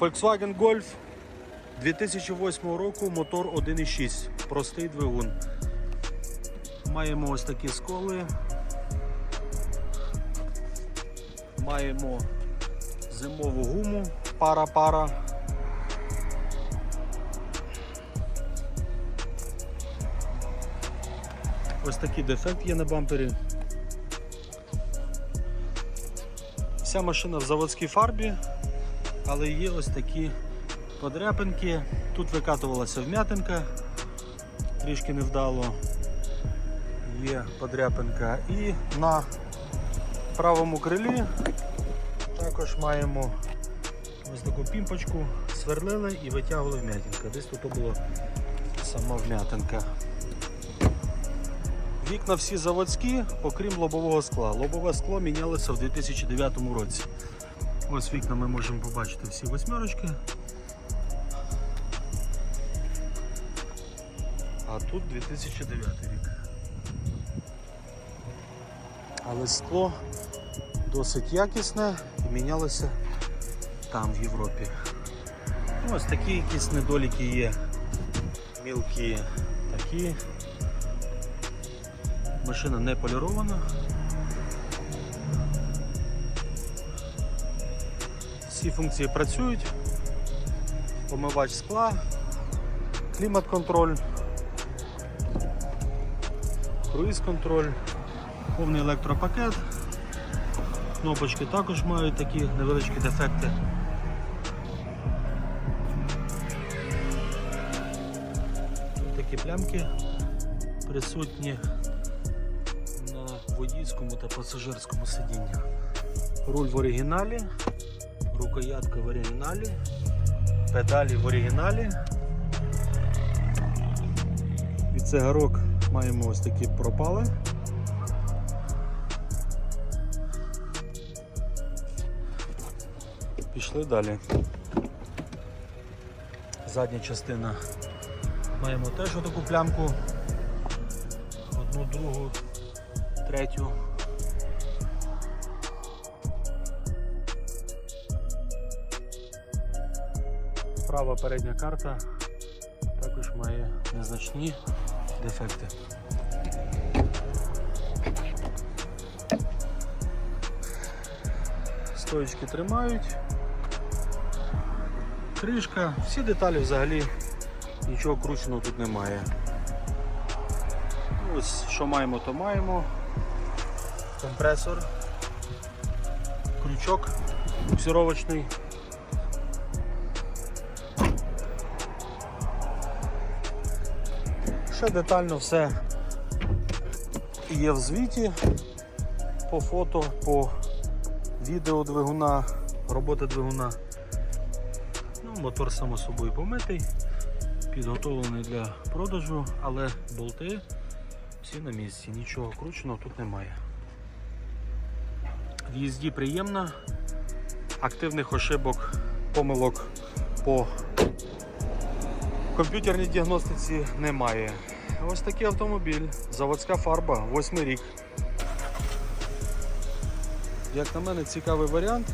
Volkswagen Golf 2008 року, мотор 1.6, простий двигун. Маємо ось такі сколи. Маємо зимову гуму, пара-пара. Ось такий дефект є на бампері. Вся машина в заводській фарбі, але є ось такі подряпинки. Тут викатувалася вм'ятинка, трішки невдало. Є подряпинка. І на правому крилі також маємо ось таку пімпочку, сверлили і витягували вм'ятинка. Десь тут була сама вм'ятинка. Вікна всі заводські, окрім лобового скла. Лобове скло мінялося в 2009 році. Ось вікна ми можемо побачити всі восьмерочки. А тут 2009 рік. Але скло досить якісне і мінялося там в Європі. Ось такі якісь недоліки є. Мілкі такі. Машина не полірована. Всі функції працюють. Помивач скла, клімат-контроль, круїз-контроль, повний електропакет. Кнопочки також мають такі невеличкі дефекти. Такі плямки присутні на водійському та пасажирському сидінні. Руль в оригіналі, рукоятка в оригіналі, педалі в оригіналі. Від цигарок маємо ось такі пропали. Пішли далі. Задня частина маємо теж таку плямку. Одну, другу, третю. Права передня карта також має незначні дефекти. Стоечки тримають. Кришка, всі деталі взагалі нічого крученого тут немає. Ну, Ось що маємо, то маємо. Компресор, крючок буксировочний. Ще детально все є в звіті по фото, по відео двигуна, роботи двигуна. Ну, Мотор само собою помитий, підготовлений для продажу, але болти всі на місці, нічого крученого тут немає. В їзді приємно, активних ошибок, помилок по комп'ютерній діагностиці немає. Ось такий автомобіль, заводська фарба, восьмий рік. Як на мене, цікавий варіант.